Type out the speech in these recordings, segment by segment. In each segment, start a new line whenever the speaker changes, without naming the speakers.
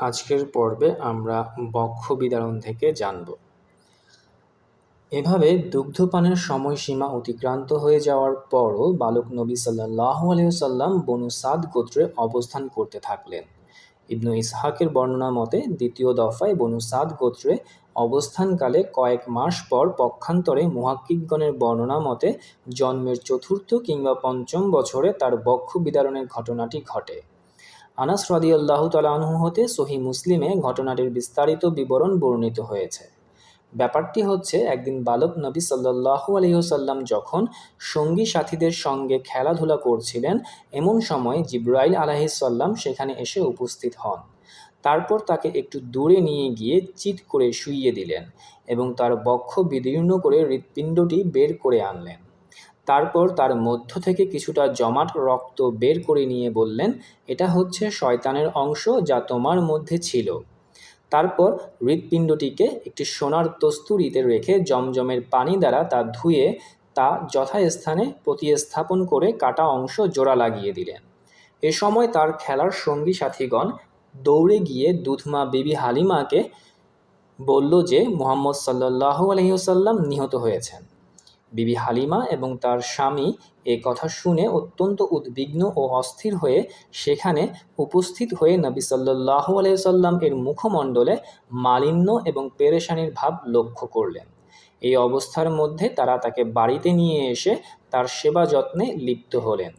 আজকের পর্বে আমরা বক্ষ বিদারণ থেকে জানব। এভাবে দুগ্ধপানের সময়সীমা অতিক্রান্ত হয়ে যাওয়ার পরও বালক নবী সাল্লাহ আলিয়াল্লাম বনু সাদ গোত্রে অবস্থান করতে থাকলেন। ইবনু ইসহাকের বর্ণনা মতে দ্বিতীয় দফায় বনু সাদ গোত্রে অবস্থানকালে কয়েক মাস পর পক্ষান্তরে মুহাক্কিকগণের বর্ণনা মতে জন্মের চতুর্থ কিংবা পঞ্চম বছরে তার বক্ষ বিদারণের ঘটনাটি ঘটে। আনাস রাদিয়াল্লাহু তাআলা আনহু হতে সহি মুসলিমে ঘটনাটির বিস্তারিত বিবরণ বর্ণিত হয়েছে। ব্যাপারটি হচ্ছে, একদিন বালক নবী সাল্লাহু আলহিহসাল্লাম যখন সঙ্গী সাথীদের সঙ্গে খেলাধুলা করছিলেন, এমন সময় জিব্রাইল আলাহিসাল্লাম সেখানে এসে উপস্থিত হন। তারপর তাকে একটু দূরে নিয়ে গিয়ে চিৎ করে শুইয়ে দিলেন এবং তার বক্ষ বিদীর্ণ করে হৃৎপিণ্ডটি বের করে আনলেন। তারপর তার মধ্য থেকে কিছুটা জমাট রক্ত বের করে নিয়ে বললেন, এটা হচ্ছে শয়তানের অংশ যা তোমার মধ্যে ছিল। তারপর হৃৎপিণ্ডটিকে একটি সোনার তস্তুরিতে রেখে জমজমের পানি দ্বারা তা ধুয়ে তা যথাস্থানে প্রতিস্থাপন করে কাটা অংশ জোড়া লাগিয়ে দিলেন। এ সময় তার খেলার সঙ্গী সাথীগণ দৌড়ে গিয়ে দুধমা বিবি হালিমাকে বলল যে, মোহাম্মদ সাল্লাহ আলহিউসাল্লাম নিহত হয়েছেন। বিবি হালিমা এবং তার স্বামী এ কথা শুনে অত্যন্ত উদ্বিগ্ন ও অস্থির হয়ে সেখানে উপস্থিত হয়ে নবী সাল্লাহ আলাইসাল্লাম এর মুখমণ্ডলে মালিন্য এবং পেরেশানির ভাব লক্ষ্য করলেন। এই অবস্থার মধ্যে তারা তাকে বাড়িতে নিয়ে এসে তার সেবা যত্নে লিপ্ত হলেন।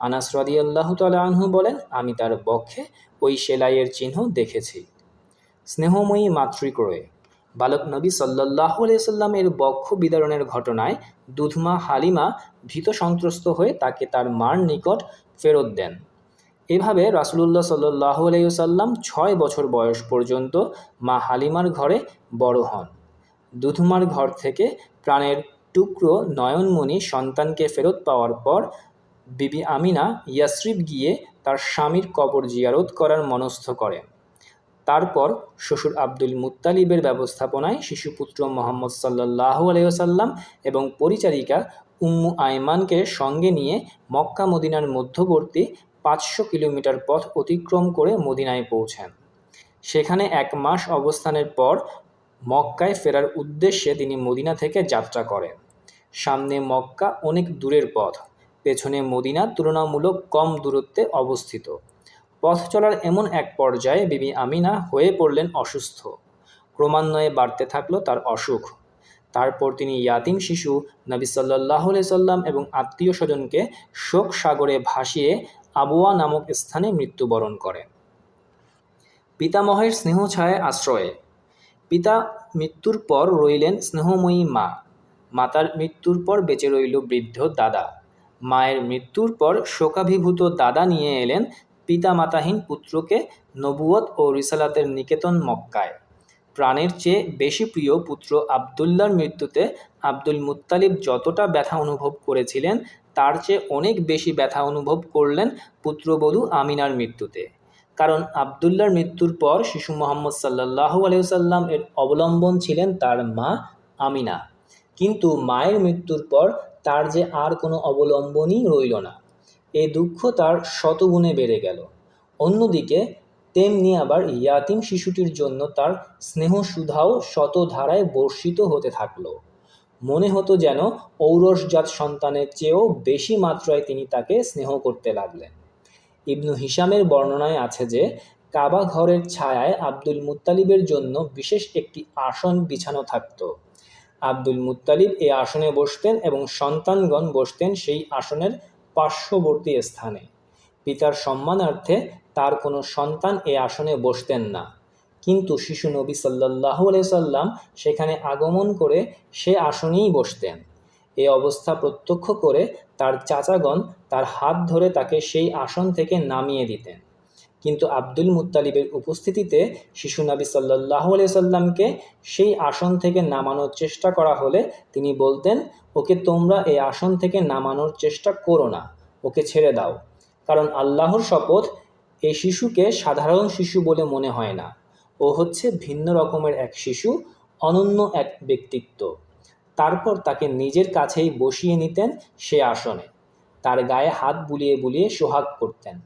আনাস আল্লাহ তালা আনহু বলেন, আমি তার বক্ষে ওই সেলাইয়ের চিহ্ন দেখেছি। স্নেহময়ী মাতৃক্রয়ে। বালক নবী সাল্লাহ সাল্লামের বক্ষ বিদারণের ঘটনায় দুধমা হালিমা ভীত সন্ত্রস্ত হয়ে তাকে তার মার নিকট ফেরত দেন। এভাবে রাসুলুল্লাহ সাল্লাহ আলাইসাল্লাম ছয় বছর বয়স পর্যন্ত মা হালিমার ঘরে বড় হন। দুধমার ঘর থেকে প্রাণের টুকরো নয়নমণি সন্তানকে ফেরত পাওয়ার পর বিবি আমিনা ইয়াসরিফ গিয়ে তার স্বামীর কবর জিয়ারত করার মনস্থ করেন। তারপর শ্বশুর আব্দুল মুত্তালিবের ব্যবস্থাপনায় শিশুপুত্র মোহাম্মদ সাল্লাহ আলাইসাল্লাম এবং পরিচারিকা উম্মু আয়মানকে সঙ্গে নিয়ে মক্কা মদিনার মধ্যবর্তী পাঁচশো কিলোমিটার পথ অতিক্রম করে মদিনায় পৌঁছেন। সেখানে এক মাস অবস্থানের পর মক্কায় ফেরার উদ্দেশ্যে তিনি মদিনা থেকে যাত্রা করেন। সামনে মক্কা অনেক দূরের পথ, পেছনে মদিনা তুলনামূলক কম দূরত্বে অবস্থিত। পথ চলার এমন এক পর্যায়ে বিবি আমিনা হয়ে পড়লেন অসুস্থ। ক্রমান্বয়ে বাড়তে থাকল তার অসুখ। তারপর তিনি ইয়াতিম শিশু, নবী সাল্লাহ সাল্লাম এবং আত্মীয় স্বজনকে শোক সাগরে ভাসিয়ে আবুয়া নামক স্থানে মৃত্যুবরণ করেন পিতামহের স্নেহ ছায় আশ্রয়ে। পিতা মৃত্যুর পর রইলেন স্নেহময়ী মা। মাতার মৃত্যুর পর বেঁচে রইল বৃদ্ধ দাদা। মায়ের মৃত্যুর পর শোকাভিভূত দাদা নিয়ে এলেন পিতামাতাহীন পুত্রকে নবুয়ত ও রিসালাতের নিকেতন মক্কায়। প্রাণের চেয়ে বেশি প্রিয় পুত্র আবদুল্লার মৃত্যুতে আব্দুল মুত্তালিব যতটা ব্যথা অনুভব করেছিলেন, তার চেয়ে অনেক বেশি ব্যথা অনুভব করলেন পুত্রবধূ আমিনার মৃত্যুতে। কারণ আবদুল্লার মৃত্যুর পর শিশু মোহাম্মদ সাল্লাহ আলিয়াল্লাম এর অবলম্বন ছিলেন তার মা আমিনা। কিন্তু মায়ের মৃত্যুর পর তার যে আর কোনো অবলম্বনই রইল না। এ দুঃখ তার শতগুণে বেড়ে গেল। অন্যদিকে, তেমনি আবার ইয়াতিম শিশুটির জন্য তার স্নেহ সুধাও শত ধারায় বর্ষিত হতে থাকল। মনে হতো যেন ঔরসজাত সন্তানের চেয়েও বেশি মাত্রায় তিনি তাকে স্নেহ করতে লাগলেন। ইবনু হিসামের বর্ণনায় আছে যে, কাবা ঘরের ছায়ায় আব্দুল মুত্তালিবের জন্য বিশেষ একটি আসন বিছানো থাকত। আব্দুল মুত্তালিব এই আসনে বসতেন এবং সন্তানগণ বসতেন সেই আসনের পার্শ্ববর্তী স্থানে। পিতার সম্মানার্থে তার কোনো সন্তান এ আসনে বসতেন না। কিন্তু শিশু নবী সাল্লাহ সাল্লাম সেখানে আগমন করে সে আসনেই বসতেন। এ অবস্থা প্রত্যক্ষ করে তার চাচাগণ তার হাত ধরে তাকে সেই আসন থেকে নামিয়ে দিতেন। কিন্তু আব্দুল মুত্তালিবের উপস্থিতিতে শিশু নবী সাল্লাহ সাল্লামকে সেই আসন থেকে নামানোর চেষ্টা করা হলে তিনি বলতেন, ওকে তোমরা এই আসন থেকে নামানোর চেষ্টা করো না, ওকে ছেড়ে দাও। কারণ আল্লাহর শপথ এই শিশুকে সাধারণ শিশু বলে মনে হয় না। ও হচ্ছে ভিন্ন রকমের এক শিশু, অনন্য এক ব্যক্তিত্ব। তারপর তাকে নিজের কাছেই বসিয়ে নিতেন সে আসনে। তার গায়ে হাত বুলিয়ে বুলিয়ে সোহাগ করতেন।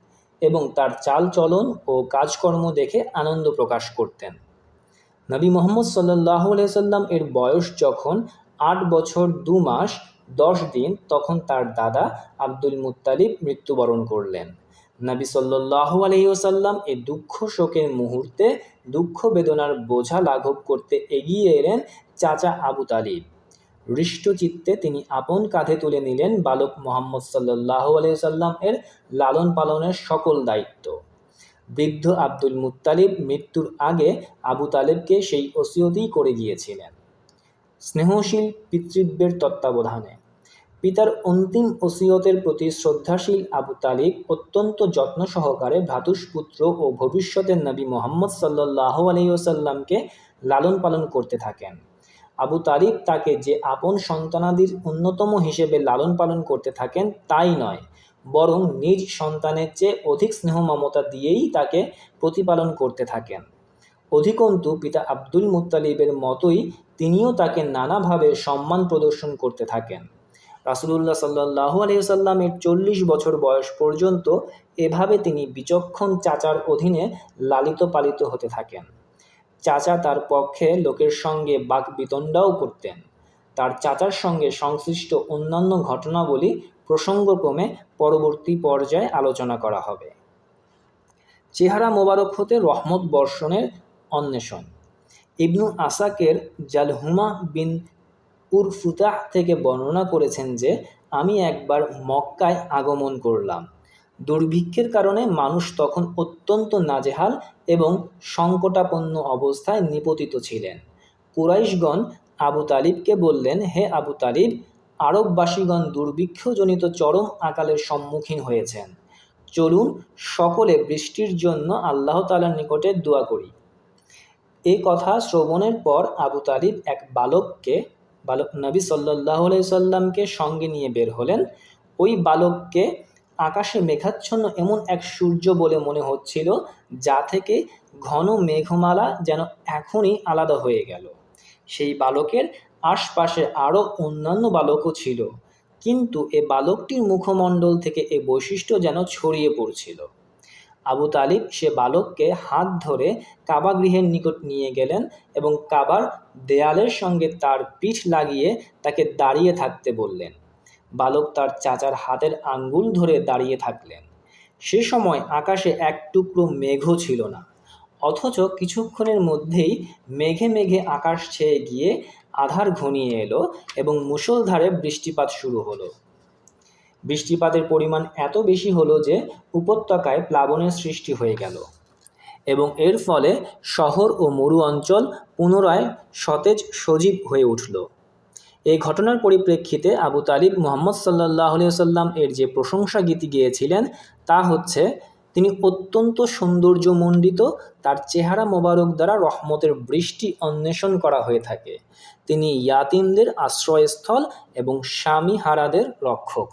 এবং তার চাল চলন ও কাজকর্ম দেখে আনন্দ প্রকাশ করতেন। নবী মোহাম্মদ সাল্লাহ সাল্লাম এর বয়স যখন আট বছর দু মাস, দশ দিন, তখন তার দাদা আব্দুল মুত্তালিব মৃত্যুবরণ করলেন। নবী সাল্লাহ আলহিউসাল্লাম এই দুঃখ শোকের মুহূর্তে দুঃখ বেদনার বোঝা লাঘব করতে এগিয়ে এলেন চাচা আবু তালিব। হৃষ্টচিত্তে তিনি আপন কাঁধে তুলে নিলেন বালক মোহাম্মদ সাল্লাহ আলহিসাল্লাম এর লালন পালনের সকল দায়িত্ব। বৃদ্ধ আব্দুল মুত্তালিব মৃত্যুর আগে আবু তালেবকে সেই ওসিয়তেই করে গিয়েছিলেন। স্নেহশীল পিতৃব্যের তত্ত্বাবধানে। পিতার অন্তিম ওসিয়তের প্রতি শ্রদ্ধাশীল আবু তালিব অত্যন্ত যত্ন সহকারে ভ্রাতুষ্পুত্র ও ভবিষ্যতের নবী মোহাম্মদ সাল্লাহ আলহিউসাল্লামকে লালন পালন করতে থাকেন। আবু তালিব তাকে যে আপন সন্তানাদির অন্যতম হিসেবে লালন পালন করতে থাকেন, তাই নয়। বরং নিজ সন্তানের চেয়ে অধিক স্নেহ মমতা দিয়েই তাকে প্রতিপালন করতে থাকেন। অধিকন্তু পিতা আব্দুল মুত্তালিবের মতোই তিনিও তাকে নানাভাবে সম্মান প্রদর্শন করতে থাকেন। রাসুলুল্লাহ সাল্লাহ আলহিসাল্লামের চল্লিশ বছর বয়স পর্যন্ত এভাবে তিনি বিচক্ষণ চাচার অধীনে লালিত পালিত হতে থাকেন। চাচা তার পক্ষে লোকের সঙ্গে বাক বিতণ্ডাও করতেন। তার চাচার সঙ্গে সংশ্লিষ্ট অন্যান্য ঘটনাবলী প্রসঙ্গক্রমে পরবর্তী পর্যায়ে আলোচনা করা হবে। চেহারা মোবারক হতে রহমত বর্ষণের অন্বেষণ। ইবনু আসাকের জালহুমা বিন উরফুতাহ থেকে বর্ণনা করেছেন যে, আমি একবার মক্কায় আগমন করলাম। দুর্ভিক্ষের কারণে মানুষ তখন অত্যন্ত নাজেহাল এবং সংকটাপন্ন অবস্থায় নিপতিত ছিলেন। কুরাইশগণ আবু তালিবকে বললেন, হে আবু তালিব, আরববাসীগণ দুর্ভিক্ষজনিত চরম আকালের সম্মুখীন হয়েছেন। চলুন সকলে বৃষ্টির জন্য আল্লাহ তালার নিকটে দোয়া করি। এই কথা শ্রবণের পর আবু তালিব এক বালককে, বালক নবী সাল্লাহ সাল্লামকে সঙ্গে নিয়ে বের হলেন। ওই বালককে আকাশে মেঘাচ্ছন্ন এমন এক সূর্য বলে মনে হচ্ছিল, যা থেকে ঘন মেঘমালা যেন এখনই আলাদা হয়ে গেল। সেই বালকের আশপাশে আরও অন্যান্য বালকও ছিল, কিন্তু এ বালকটির মুখমণ্ডল থেকে এ বৈশিষ্ট্য যেন ছড়িয়ে পড়ছিল। আবু তালিব সে বালককে হাত ধরে কাবা গৃহের নিকট নিয়ে গেলেন এবং কাবার দেয়ালের সঙ্গে তার পিঠ লাগিয়ে তাকে দাঁড়িয়ে থাকতে বললেন। বালক তার চাচার হাতের আঙ্গুল ধরে দাঁড়িয়ে থাকলেন। সে সময় আকাশে এক টুকরো মেঘও ছিল না। অথচ কিছুক্ষণের মধ্যেই মেঘে মেঘে আকাশ ছেয়ে গিয়ে আধার ঘনিয়ে এলো এবং মুষলধারে বৃষ্টিপাত শুরু হলো। বৃষ্টিপাতের পরিমাণ এত বেশি হলো যে উপত্যকায় প্লাবনের সৃষ্টি হয়ে গেল এবং এর ফলে শহর ও মরু অঞ্চল পুনরায় সতেজ সজীব হয়ে উঠল। এই ঘটনার পরিপ্রেক্ষিতে আবু তালিব মোহাম্মদ সাল্লাহ সাল্লাম এর যে প্রশংসা গীতি গিয়েছিলেন, তা হচ্ছে তিনি অত্যন্ত সৌন্দর্যমণ্ডিত, তার চেহারা মোবারক দ্বারা রহমতের বৃষ্টি অন্বেষণ করা হয়ে থাকে। তিনি ইয়াতিমদের আশ্রয়স্থল এবং স্বামী হারাদের রক্ষক।